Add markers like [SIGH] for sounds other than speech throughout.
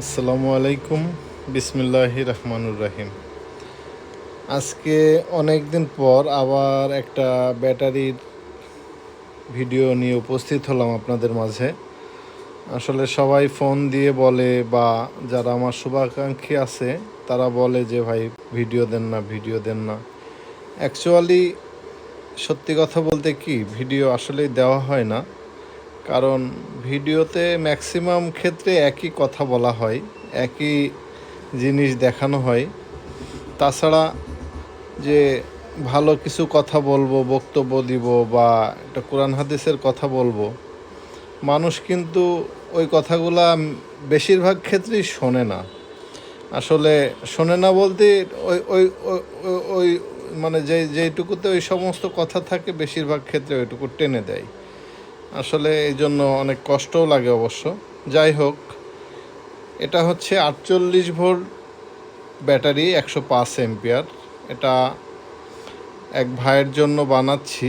আসসালামু আলাইকুম। বিসমিল্লাহ রহমানুর রাহিম। আজকে অনেক দিন পর আবার একটা ব্যাটারির ভিডিও নিয়ে উপস্থিত হলাম আপনাদের মাঝে। আসলে সবাই ফোন দিয়ে বলে বা যারা আমার শুভাকাঙ্ক্ষী আছে, তারা বলে যে, ভাই, ভিডিও দেন না, ভিডিও দেন না। অ্যাকচুয়ালি সত্যি কথা বলতে কি, ভিডিও আসলেই দেওয়া হয় না। কারণ ভিডিওতে ম্যাক্সিমাম ক্ষেত্রে একই কথা বলা হয়, একই জিনিস দেখানো হয়। তাছাড়া যে ভালো কিছু কথা বলব, বক্তব্য দিব বা একটা কোরআন হাদিসের কথা বলব, মানুষ কিন্তু ওই কথাগুলা বেশিরভাগ ক্ষেত্রেই শোনে না। আসলে শোনে না বলতে ওই ওই, ওই- মানে যে, যেইটুকুতে ওই সমস্ত কথা থাকে, বেশিরভাগ ক্ষেত্রে ওইটুকু টেনে দেয়। আসলে এই জন্য অনেক কষ্টও লাগে অবশ্য। যাই হোক, এটা হচ্ছে আটচল্লিশ ভোল্ট ব্যাটারি একশো পাঁচ এম্পিয়ার এটা এক ভাইয়ের জন্য বানাচ্ছি।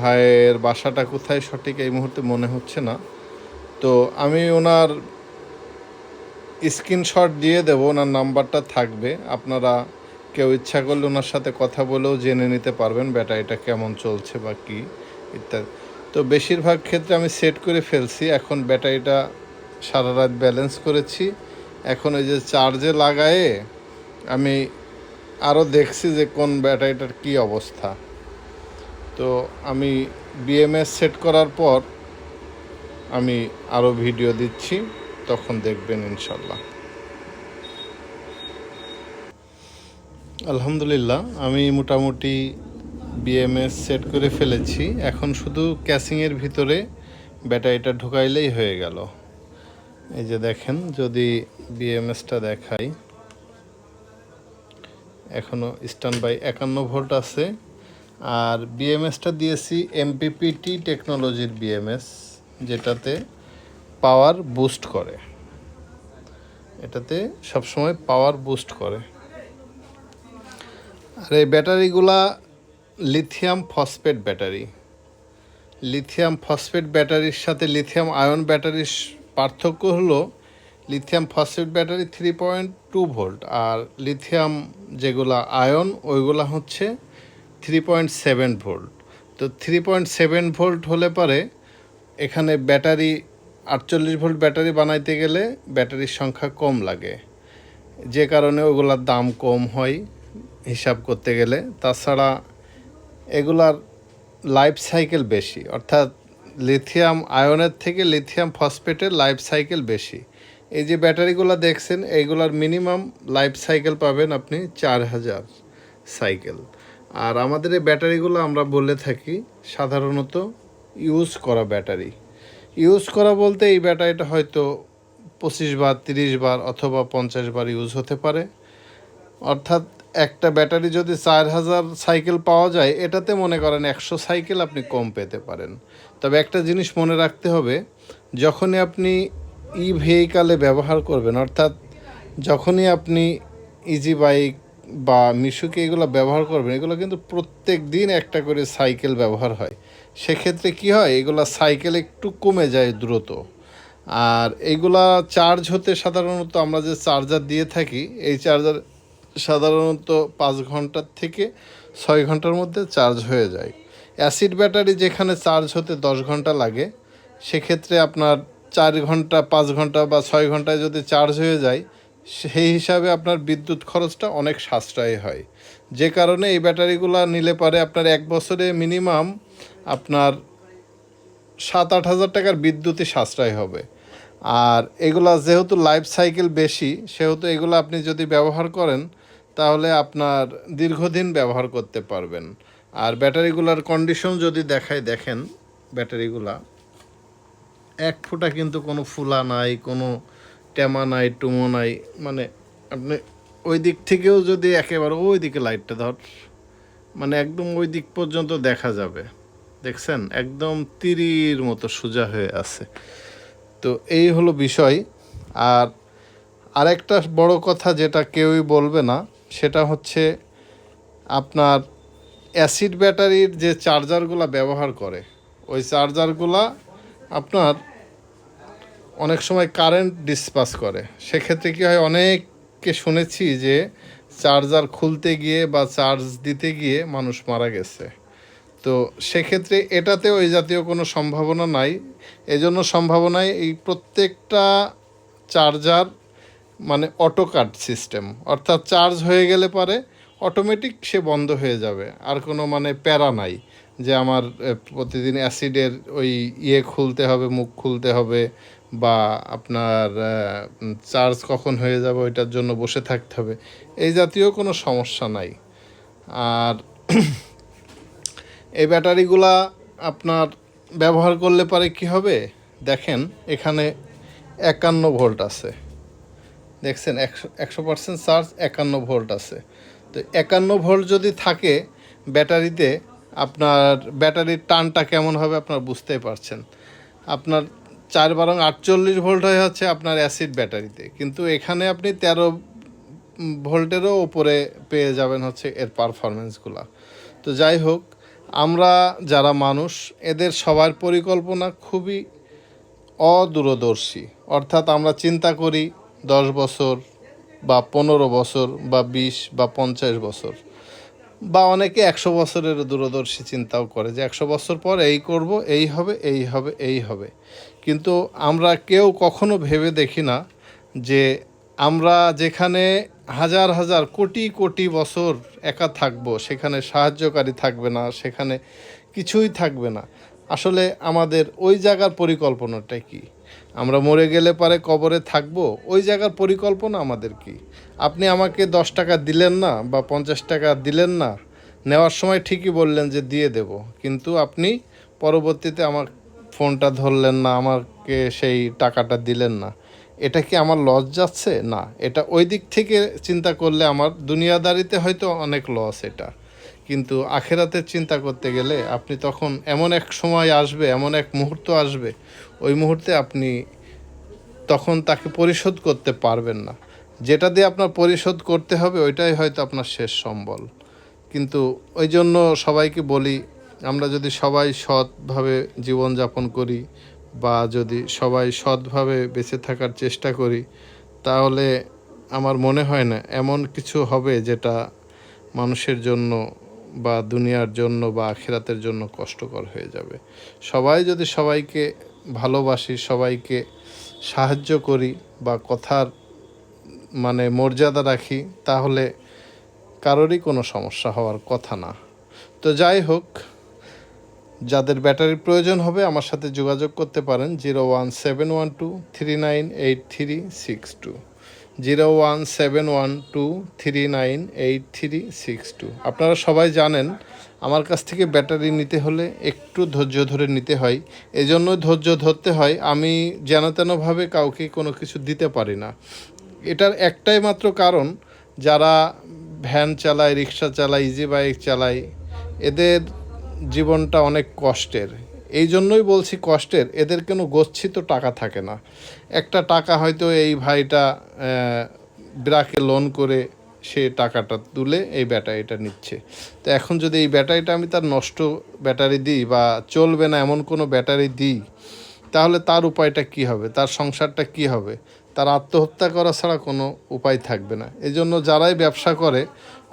ভাইয়ের বাসাটা কোথায় সঠিক এই মুহূর্তে মনে হচ্ছে না। তো আমি ওনার স্ক্রিনশট দিয়ে দেব, ওনার নাম্বারটা থাকবে। আপনারা কেউ ইচ্ছা করলে ওনার সাথে কথা বলেও জেনে নিতে পারবেন ব্যাটারিটা কেমন চলছে বা কী, ইত্যাদি। তো বেশিরভাগ ক্ষেত্রে আমি সেট করে ফেলছি। এখন ব্যাটারিটা সারা রাত ব্যালেন্স করেছি। এখন ওই যে চার্জে লাগায়ে আমি আরও দেখছি যে কোন ব্যাটারিটার কী অবস্থা। তো আমি বিএমএস সেট করার পর আমি আরও ভিডিও দিচ্ছি, তখন দেখবেন ইনশাল্লাহ আলহামদুলিল্লাহ, আমি মোটামুটি বিএমএস সেট করে ফেলেছি। এখন শুধু ক্যাসিংয়ের ভিতরে ব্যাটারিটা ঢুকাইলেই হয়ে গেল। এই যে দেখেন, যদি বিএমএসটা দেখাই। এখনও স্ট্যান্ড বাই একান্ন ভোল্ট আছে। আর বিএমএসটা দিয়েছি এমপিপিটি টেকনোলজির বিএমএস যেটাতে পাওয়ার বুস্ট করে। এটাতে সবসময় পাওয়ার বুস্ট করে। আর এই ব্যাটারিগুলা lithium phosphate battery. Lithium phosphate ব্যাটারির সাথে লিথিয়াম আয়ন ব্যাটারির পার্থক্য হলো, lithium phosphate battery three point two volt আর লিথিয়াম যেগুলা আয়ন, ওইগুলা হচ্ছে থ্রি পয়েন্ট সেভেন ভোল্ট। তো থ্রি পয়েন্ট সেভেন ভোল্ট হলে পরে এখানে ব্যাটারি আটচল্লিশ ভোল্ট ব্যাটারি বানাইতে গেলে ব্যাটারির সংখ্যা কম লাগে। যে কারণে ওগুলার দাম কম হয় হিসাব করতে গেলে। তাছাড়া এগুলার লাইফ সাইকেল বেশি। অর্থাৎ লিথিয়াম আয়নের থেকে লিথিয়াম ফসফেটের লাইফ সাইকেল বেশি। এই যে ব্যাটারিগুলো দেখছেন এইগুলার মিনিমাম লাইফ সাইকেল পাবেন আপনি চার হাজার সাইকেল আর আমাদের এই ব্যাটারিগুলো আমরা বলে থাকি সাধারণত ইউজ করা ব্যাটারি। ইউজ করা বলতে এই ব্যাটারিটা হয়তো পঁচিশ বার, তিরিশ বার অথবা পঞ্চাশ বার ইউজ হতে পারে। অর্থাৎ একটা ব্যাটারি যদি চার হাজার সাইকেল পাওয়া যায়, এটাতে মনে করেন একশো সাইকেল আপনি কম পেতে পারেন। তবে একটা জিনিস মনে রাখতে হবে, যখনই আপনি ই ভেহিকালে ব্যবহার করবেন, অর্থাৎ যখনই আপনি ইজি বাইক বা মিশুকে এগুলো ব্যবহার করবেন, এগুলো কিন্তু প্রত্যেক দিন একটা করে সাইকেল ব্যবহার হয়। সেক্ষেত্রে কি হয়, এগুলো সাইকেল একটু কমে যায় দ্রুত। আর এইগুলা চার্জ হতে সাধারণত আমরা যে চার্জার দিয়ে থাকি, এই চার্জার সাধারণত পাঁচ ঘণ্টার থেকে ছয় ঘণ্টার মধ্যে চার্জ হয়ে যায়। অ্যাসিড ব্যাটারি যেখানে চার্জ হতে দশ ঘণ্টা লাগে, সেক্ষেত্রে আপনার চার ঘণ্টা, পাঁচ ঘণ্টা বা ছয় ঘন্টায় যদি চার্জ হয়ে যায়, সেই হিসাবে আপনার বিদ্যুৎ খরচটা অনেক সাশ্রয় হয়। যে কারণে এই ব্যাটারিগুলো নিলে পারে আপনার এক বছরে মিনিমাম আপনার সাত আট হাজার টাকার বিদ্যুৎই সাশ্রয় হবে। আর এগুলা যেহেতু লাইফ সাইকেল বেশি, সেহেতু এগুলো আপনি যদি ব্যবহার করেন তাহলে আপনার দীর্ঘদিন ব্যবহার করতে পারবেন। আর ব্যাটারিগুলার কন্ডিশন যদি দেখায়, দেখেন ব্যাটারিগুলা, এক ফুটা কিন্তু কোনো ফুলা নাই, কোনো টেমা নাই, টুমো নাই মানে আপনি ওই দিক থেকেও যদি একেবারে ওই দিকে লাইটটা ধর মানে একদম ওই দিক পর্যন্ত দেখা যাবে। দেখছেন? একদম তিরির মতো সোজা হয়ে আছে। তো এই হলো বিষয়। আর আরেকটা বড় কথা যেটা কেউই বলবে না সেটা হচ্ছে আপনার অ্যাসিড ব্যাটারির যে চার্জারগুলো ব্যবহার করে, ওই চার্জারগুলা আপনার অনেক সময় কারেন্ট ডিসপাস করে। সেক্ষেত্রে কী হয়, অনেককে শুনেছি যে চার্জার খুলতে গিয়ে বা চার্জ দিতে গিয়ে মানুষ মারা গেছে। তো সেক্ষেত্রে এটাতে ওই জাতীয় কোনো সম্ভাবনা নাই। এজন্য সম্ভাবনায় এই প্রত্যেকটা চার্জার মানে অটো কাট সিস্টেম অর্থাৎ চার্জ হয়ে গেলে পরে অটোমেটিক সে বন্ধ হয়ে যাবে, আর কোনো মানে প্যারা নাই যে আমার প্রতিদিন অ্যাসিডের ওই ইয়ে খুলতে হবে, মুখ খুলতে হবে, বা আপনার চার্জ কখন হয়ে যাবে ওইটার জন্য বসে থাকতে হবে, এই জাতীয় কোনো সমস্যা নাই। আর [CLEARS THROAT] এই ব্যাটারিগুলা আপনার ব্যবহার করলে পরে কি হবে? দেখেন, এখানে একান্ন ভোল্ট আছে। দেখছেন, একশো একশো পার্সেন্ট চার্জ একান্ন ভোল্ট আছে। তো একান্ন ভোল্ট যদি থাকে, ব্যাটারিতে আপনার ব্যাটারির টানটা কেমন হবে আপনার বুঝতেই পারছেন। আপনার চার বারং আটচল্লিশ ভোল্ট হয়ে হচ্ছে আপনার অ্যাসিড ব্যাটারিতে। কিন্তু এখানে আপনি তেরো ভোল্টেরও ওপরে পেয়ে যাবেন হচ্ছে এর পারফরমেন্সগুলো তো যাই হোক, আমরা যারা মানুষ, এদের সবার পরিকল্পনা খুবই অদূরদর্শী। অর্থাৎ আমরা চিন্তা করি দশ বছর বা পনেরো বছর বা বিশ বা পঞ্চাশ বছর। বা অনেকে একশো বছরের দূরদর্শী চিন্তাও করে যে একশো বছর পর এই করব, এই হবে এই হবে এই হবে। কিন্তু আমরা কেউ কখনো ভেবে দেখি না যে আমরা যেখানে হাজার হাজার কোটি কোটি বছর একা থাকব, সেখানে সাহায্যকারী থাকবে না, সেখানে কিছুই থাকবে না। আসলে আমাদের ওই জায়গার পরিকল্পনাটা কি? আমরা মরে গেলে পারে কবরে থাকব, ওই জায়গার পরিকল্পনা আমাদের কি? আপনি আমাকে দশ টাকা দিলেন না বা পঞ্চাশ টাকা দিলেন না, নেওয়ার সময় ঠিকই বললেন যে দিয়ে দেব। কিন্তু আপনি পরবর্তীতে আমার ফোনটা ধরলেন না, আমাকে সেই টাকাটা দিলেন না। এটা কি আমার লস যাচ্ছে? না, এটা ওই দিক থেকে চিন্তা করলে আমার দুনিয়াদারিতে হয়তো অনেক লস এটা। কিন্তু আখেরাতের চিন্তা করতে গেলে আপনি তখন এমন এক সময় আসবে, এমন এক মুহূর্ত আসবে ওই মুহূর্তে আপনি তখন তাকে পরিশোধ করতে পারবেন না। যেটা দিয়ে আপনার পরিশোধ করতে হবে, ওইটাই হয়তো আপনার শেষ সম্বল। কিন্তু ওই জন্য সবাইকে বলি, আমরা যদি সবাই সৎভাবে জীবনযাপন করি বা যদি সবাই সৎভাবে বেঁচে থাকার চেষ্টা করি, তাহলে আমার মনে হয় না এমন কিছু হবে যেটা মানুষের জন্য বা দুনিয়ার জন্য বা আখেরাতের জন্য কষ্টকর হয়ে যাবে। সবাই যদি সবাইকে ভালোবাসি, সবাইকে সাহায্য করি বা কথার মানে মর্যাদা রাখি, তাহলে কারোরই কোনো সমস্যা হওয়ার কথা না। তো যাই হোক, যাদের ব্যাটারির প্রয়োজন হবে আমার সাথে যোগাযোগ করতে পারেন zero one seven one two three nine eight three six two. Zero one seven one two three nine eight three six two. আপনারা সবাই জানেন আমার কাছ থেকে ব্যাটারি নিতে হলে একটু ধৈর্য ধরে নিতে হয়। এজন্য ধৈর্য ধরতে হয়, আমি যেন তেনভাবে কাউকে কোনো কিছু দিতে পারি না। এটার একটাই মাত্র কারণ, যারা ভ্যান চালায়, রিক্সা চালায় ইজি বাইক চালায়, এদের জীবনটা অনেক কষ্টের। এই জন্যই বলছি কষ্টের, এদের কোনো গচ্ছিত টাকা থাকে না। একটা টাকা হয়তো এই ভাইটা ব্রাকে লোন করে সে টাকাটা তুলে এই ব্যাটারিটা নিচ্ছে। তো এখন যদি এই ব্যাটারিটা আমি তার নষ্ট ব্যাটারি দিই বা চলবে না এমন কোনো ব্যাটারি দিই, তাহলে তার উপায়টা কি হবে? তার সংসারটা কি হবে? তার আত্মহত্যা করা ছাড়া কোনো উপায় থাকবে না। এই জন্য যারাই ব্যবসা করে,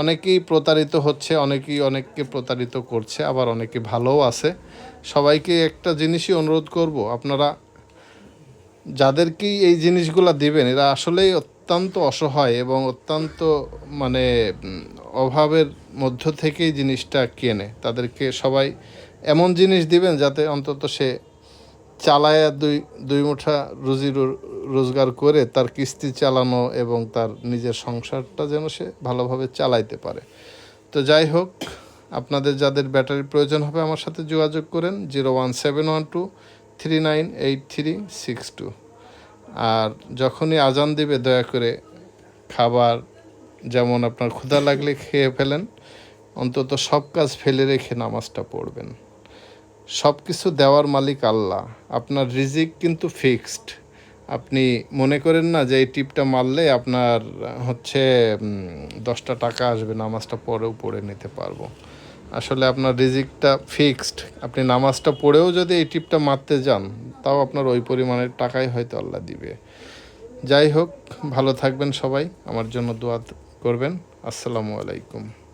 অনেকেই প্রতারিত হচ্ছে, অনেকেই অনেককে প্রতারিত করছে, আবার অনেকে ভালোও আছে। সবাইকে একটা জিনিসই অনুরোধ করব, আপনারা যাদেরকেই এই জিনিসগুলো দিবেন, এরা আসলেই অত্যন্ত অসহায় এবং অত্যন্ত মানে অভাবের মধ্য থেকেই জিনিসটা কেনে। তাদেরকে সবাই এমন জিনিস দিবেন যাতে অন্তত সে চালায় দুই দুই মুঠা রুজি রোজগার করে তার কিস্তি চালানো এবং তার নিজের সংসারটা যেন সে ভালোভাবে চালাইতে পারে। তো যাই হোক, আপনাদের যাদের ব্যাটারি প্রয়োজন হবে আমার সাথে যোগাযোগ করেন zero one seven one two three nine eight three six two. আর যখনই আজান দিবে, দয়া করে খাবার যেমন আপনার ক্ষুধা লাগলে খেয়ে ফেলেন, অন্তত সব কাজ ফেলে রেখে নামাজটা পড়বেন। সব কিছু দেওয়ার মালিক আল্লাহ। আপনার রিজিক কিন্তু ফিক্সড। আপনি মনে করেন না যে এই টিপটা মারলে আপনার হচ্ছে দশটা টাকা আসবে, নামাজটা পরেও পড়ে নিতে পারব। আসলে আপনার রিজিকটা ফিক্সড। আপনি নামাজটা পড়েও যদি এই টিপটা মারতে যান, তাও আপনার ওই পরিমাণের টাকাই হয়তো আল্লাহ দিবে। যাই হোক, ভালো থাকবেন সবাই। আমার জন্য দোয়া করবেন। আসসালামু আলাইকুম।